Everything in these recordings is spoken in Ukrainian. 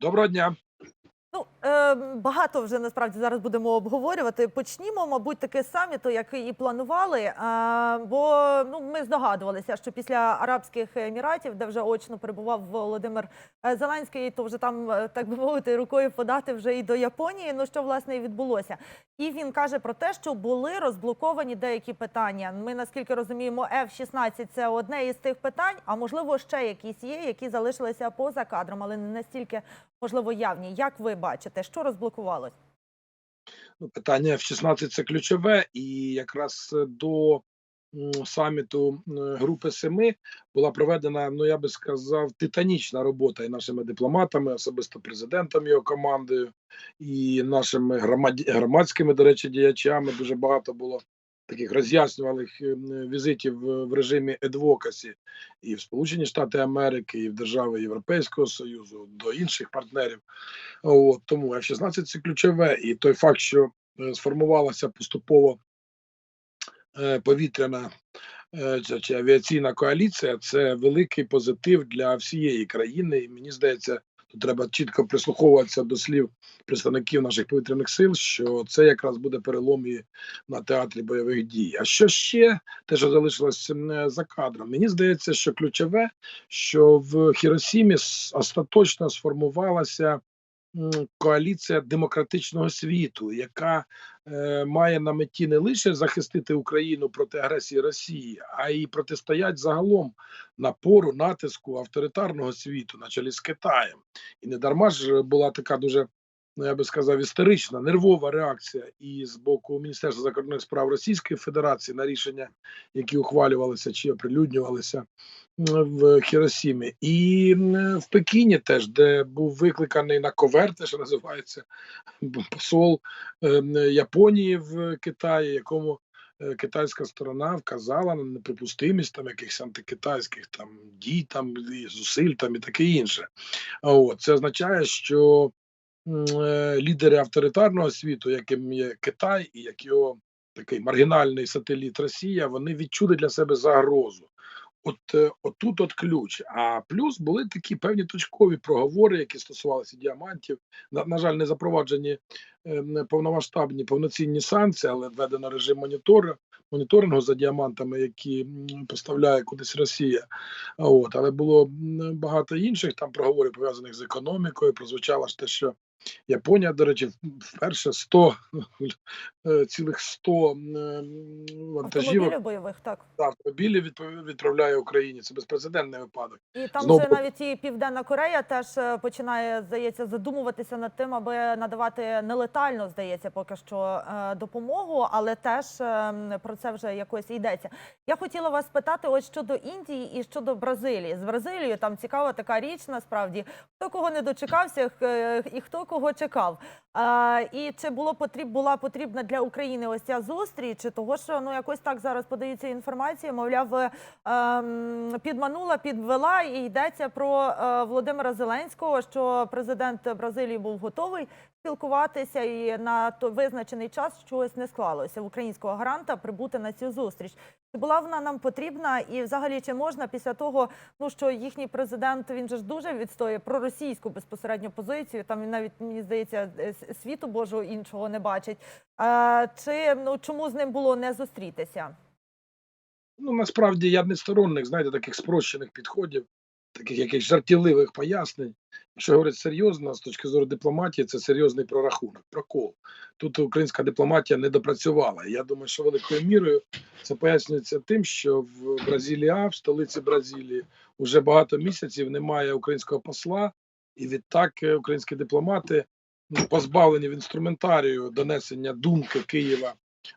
Доброго дня. Е, багато вже насправді зараз будемо обговорювати. Почнімо, мабуть, таки з саміту, як і планували. Е, бо ну, ми здогадувалися, що після Арабських Еміратів, де вже очно перебував Володимир е, Зеленський, то вже там, так би мовити, рукою подати вже і до Японії. Ну що власне і відбулося. І він каже про те, що були розблоковані деякі питання. Ми наскільки розуміємо, F-16 – це одне із тих питань, а можливо ще якісь є, які залишилися поза кадром, але не настільки можливо явні. Як ви бачите, що розблокувалось? Ну, питання F-16 це ключове, і якраз е, до саміту Групи Семи була проведена, ну я би сказав, титанічна робота і нашими дипломатами, особисто президентом його командою, і нашими громадськими, до речі, діячами. Дуже багато було таких роз'яснювальних ем, візитів в режимі едвокасі і в Сполучені Штати Америки, і в держави Європейського Союзу, до інших партнерів. От, тому F-16 це ключове, і той факт, що е, сформувалася поступово е, повітряна е, чи авіаційна коаліція, це великий позитив для всієї країни. І мені здається, тут треба чітко прислуховуватися до слів представників наших повітряних сил, що це якраз буде перелом і на театрі бойових дій. А що ще те, що залишилось м, за кадром? Мені здається, що ключове, що в Хіросімі остаточно сформувалася коаліція демократичного світу, яка е, має на меті не лише захистити Україну проти агресії Росії, а й протистоять загалом напору, натиску авторитарного світу, на чолі з Китаєм. І не дарма ж була така дуже. Ну, я би сказав, історична нервова реакція і з боку Міністерства закордонних справ Російської Федерації на рішення, які ухвалювалися чи оприлюднювалися в Хіросімі, і в Пекіні теж, де був викликаний на коверти, що називається посол ем, Японії в Китаї, якому е, китайська сторона вказала на неприпустимість там якихось антикитайських там дій, там зусиль там і таке інше. От це означає, що лідери авторитарного світу, яким є Китай, і як його такий маргінальний сателіт Росія, вони відчули для себе загрозу. От е, отут от ключ. А плюс були такі певні точкові проговори, які стосувалися діамантів. На, на жаль, не запроваджені е, повномасштабні повноцінні санкції, але введено режим монітор, моніторингу за діамантами, які поставляє кудись Росія. От, але було багато інших там проговорів пов'язаних з економікою. Прозвучало ж те, що Японія, до речі, вперше 100 е, цілих 100 вантажівок Автомобілів бойових, так. автомобілів відправляє Україні. Це безпрецедентний випадок. І там Знову- вже навіть і Південна Корея теж е, починає, здається, задумуватися над тим, аби надавати нелетально, здається, поки що е, допомогу, але теж е, про це вже якось йдеться. Я хотіла вас питати, от щодо Індії і щодо Бразилії. З Бразилією там цікава така річ, насправді хто кого не дочекався, і хто кого чекав. Е, і чи було потріб, була потрібна для України ось ця зустріч? Того, що ну якось так зараз подається інформація, мовляв, е, ем, підманула, підвела, і йдеться про е, Володимира Зеленського, що президент Бразилії був готовий спілкуватися, і на то визначений час чогось не склалося в українського гаранта прибути на цю зустріч. Була вона нам потрібна, і взагалі чи можна після того, ну що їхній президент він же ж дуже відстоює проросійську безпосередню позицію. Там він навіть мені здається е, світу Божого іншого не бачить. А, чи ну чому з ним було не зустрітися? Ну насправді я не сторонник, знаєте, таких спрощених підходів, таких якихось жартівливих пояснень. Якщо говорити серйозно, з точки зору дипломатії, це серйозний прорахунок, прокол. Тут українська дипломатія не допрацювала. Я думаю, що великою мірою це пояснюється тим, що в Бразилії, в столиці Бразилії, вже багато місяців немає українського посла, і відтак е, українські дипломати ну, позбавлені в інструментарію донесення думки Києва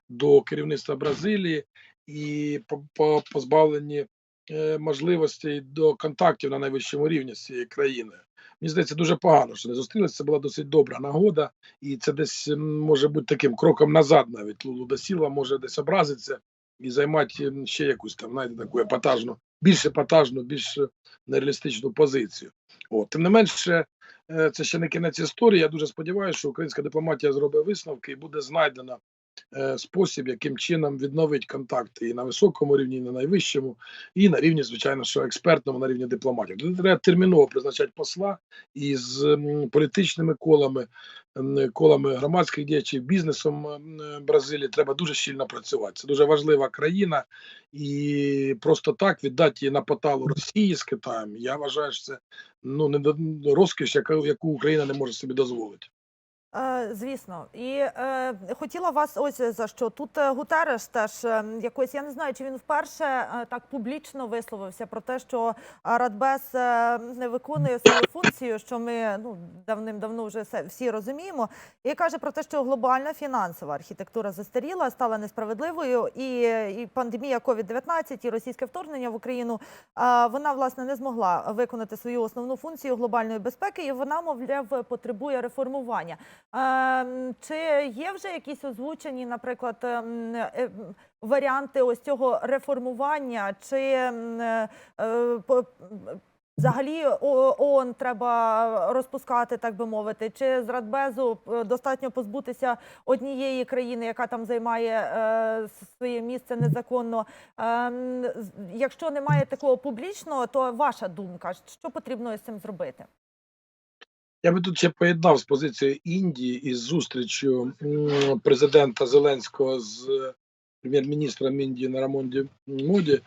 до керівництва Бразилії і по- по- позбавлені можливостей до контактів на найвищому рівні з цією країною. Мені здається, дуже погано, що не зустрілися. Це була досить добра нагода, і це десь може бути таким кроком назад. Навіть Лулу Сіла може десь образитися і займати ще якусь там, знаєте, таку епатажну, більш епатажну, більш е, нереалістичну позицію. От. Тим не менше, е, це ще не кінець історії. Я дуже сподіваюся, що українська дипломатія зробить висновки і буде знайдена е, спосіб, яким чином відновить контакти і на високому рівні, і на найвищому, і на рівні, звичайно, що експертному, на рівні дипломатів. Тут треба терміново призначати посла із політичними колами, колами громадських діячів, бізнесом е, Бразилії. Треба дуже щільно працювати. Це дуже важлива країна, і просто так віддати її на поталу Росії з Китаєм. Я вважаю, що це ну не розкіш, яку Україна не може собі дозволити. Е, Звісно, і е, хотіла вас ось за що тут е, Гутереш теж е, якось я не знаю, чи він вперше е, так публічно висловився про те, що Радбез е, не виконує свою функцію, що ми ну давним-давно вже всі розуміємо. І каже про те, що глобальна фінансова архітектура застаріла, стала несправедливою, і, і пандемія COVID-19, і російське вторгнення в Україну е, вона власне не змогла виконати свою основну функцію глобальної безпеки, і вона, мовляв, потребує реформування. Ем, Чи є вже якісь озвучені, наприклад, ем, е, варіанти ось цього реформування? Чи е, взагалі ООН треба розпускати, так би мовити? Чи з Радбезу е, достатньо позбутися однієї країни, яка там займає своє місце незаконно? Ем, Якщо немає такого публічного, то ваша думка, що потрібно з цим зробити? Я би тут ще поєднав з позицією Індії із зустрічю президента Зеленського з е, прем'єр-міністром Індії Нарамонді Моді,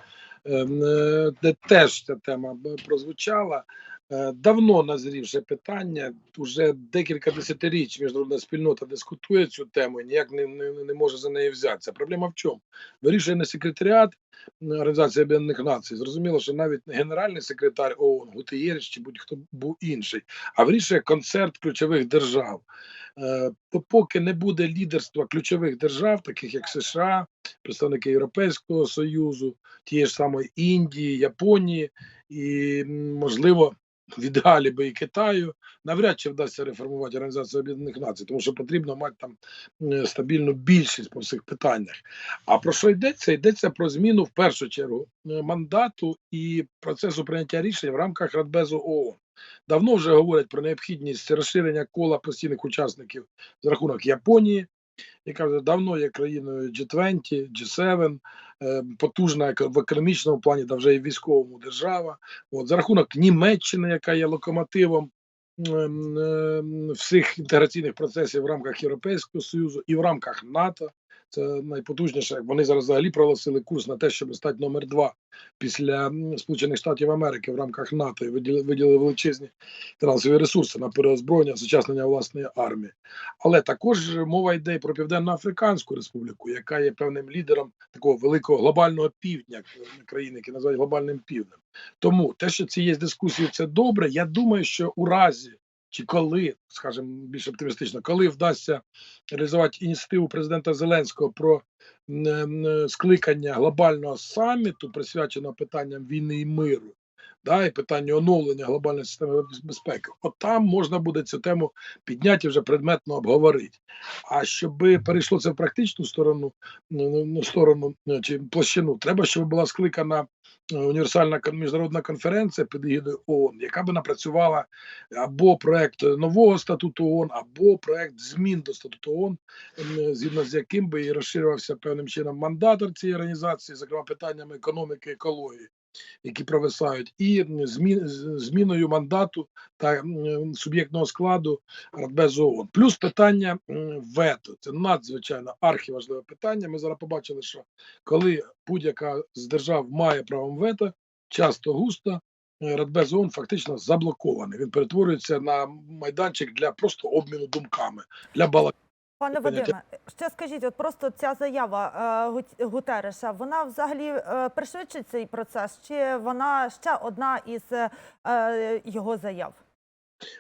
ем, е, де теж ця тема прозвучала. Е, Давно назрівше питання, уже декілька десятиріч міжнародна спільнота дискутує цю тему і ніяк не, не, не може за неї взятися. Проблема в чому? Вирішує не секретаріат Організації Об'єднаних Націй. Зрозуміло, що навіть не генеральний секретар ООН, Гутиєріш чи будь-хто був інший, а вирішує концерт ключових держав. Е, Поки не буде лідерства ключових держав, таких як США, представники Європейського Союзу, тієї ж самої Індії, Японії і, можливо, в ідеалі би і Китаю, навряд чи вдасться реформувати Організацію Об'єднаних Націй, тому що потрібно мати там е, стабільну більшість по всіх питаннях. А про що йдеться? Йдеться про зміну в першу чергу е, мандату і процесу прийняття рішень в рамках Радбезу ООН. Давно вже говорять про необхідність розширення кола постійних учасників за рахунок Японії, яка вже давно є країною G20, G7, е, потужна в економічному плані, та вже і військовому держава. От, за рахунок Німеччини, яка є локомотивом ем, ем, всіх інтеграційних процесів в рамках Європейського Союзу і в рамках НАТО. Це найпотужніше. Вони зараз взагалі проголосили курс на те, щоб стати номер два після Сполучених Штатів Америки в рамках НАТО і виділили, величезні фінансові ресурси на переозброєння, осучаснення власної армії. Але також мова йде про Південно-Африканську Республіку, яка є певним лідером такого великого глобального півдня країни, які називають глобальним півднем. Тому те, що ці є дискусії, це добре. Я думаю, що у разі чи коли, скажімо, більш оптимістично, коли вдасться реалізувати ініціативу президента Зеленського про м, м, скликання глобального саміту, присвяченого питанням війни і миру, да, і питанню оновлення глобальної системи безпеки, от там можна буде цю тему підняти і вже предметно обговорити. А щоб перейшло це в практичну сторону, ну, ну, сторону е, чи площину, треба, щоб була скликана е, універсальна міжнародна конференція під егідою ООН, яка би напрацювала або проект нового статуту ООН, або проект змін до статуту ООН, ем, згідно з яким би і розширювався певним чином мандатор цієї організації, зокрема питаннями економіки, екології, які провисають, і зміною мандату та суб'єктного складу Радбезу ООН. Плюс питання вето. Це надзвичайно архіважливе питання. Ми зараз побачили, що коли будь-яка з держав має право вето, часто густо. е, Радбез ООН фактично заблокований. Він перетворюється на майданчик для просто обміну думками, для балак. Пане. Вадиме, ще скажіть, от просто ця заява е, Гутереша, вона взагалі е, пришвидшить цей процес, чи вона ще одна із е, його заяв?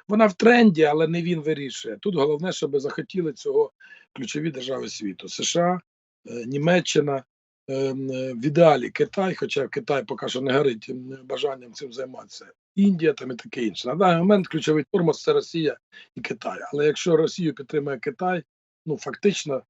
Вона в тренді, але не він вирішує. Тут головне, щоб захотіли цього ключові держави світу: США, е, Німеччина, ем, е, в ідеалі Китай, хоча Китай поки що не горить бажанням цим займатися. Індія там і таке інше. На даний момент ключовий тормоз це Росія і Китай. Але якщо Росію підтримує Китай, ну фактично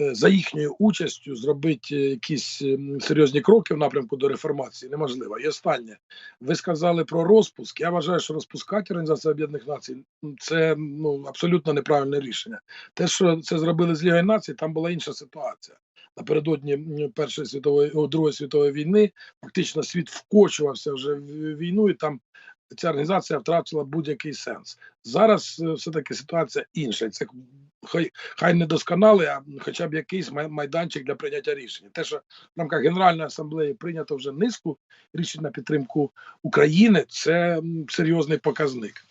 е, за їхньою участю зробити е, якісь ем, серйозні кроки в напрямку до реформації неможливо. І останнє, ви сказали про розпуск. Я вважаю, що розпускати Організацію Об'єднаних Націй це ну абсолютно неправильне рішення. Те, що це зробили з Лігою Націй, там була інша ситуація. Напередодні Першої світової Другої світової війни фактично світ вкочувався вже в війну, і там ця організація втратила будь-який сенс. Зараз е, все-таки ситуація інша. Це хай, хай не досконалий, а хоча б якийсь майданчик для прийняття рішення. Те, що в рамках Генеральної асамблеї прийнято вже низку рішень на підтримку України, це серйозний показник.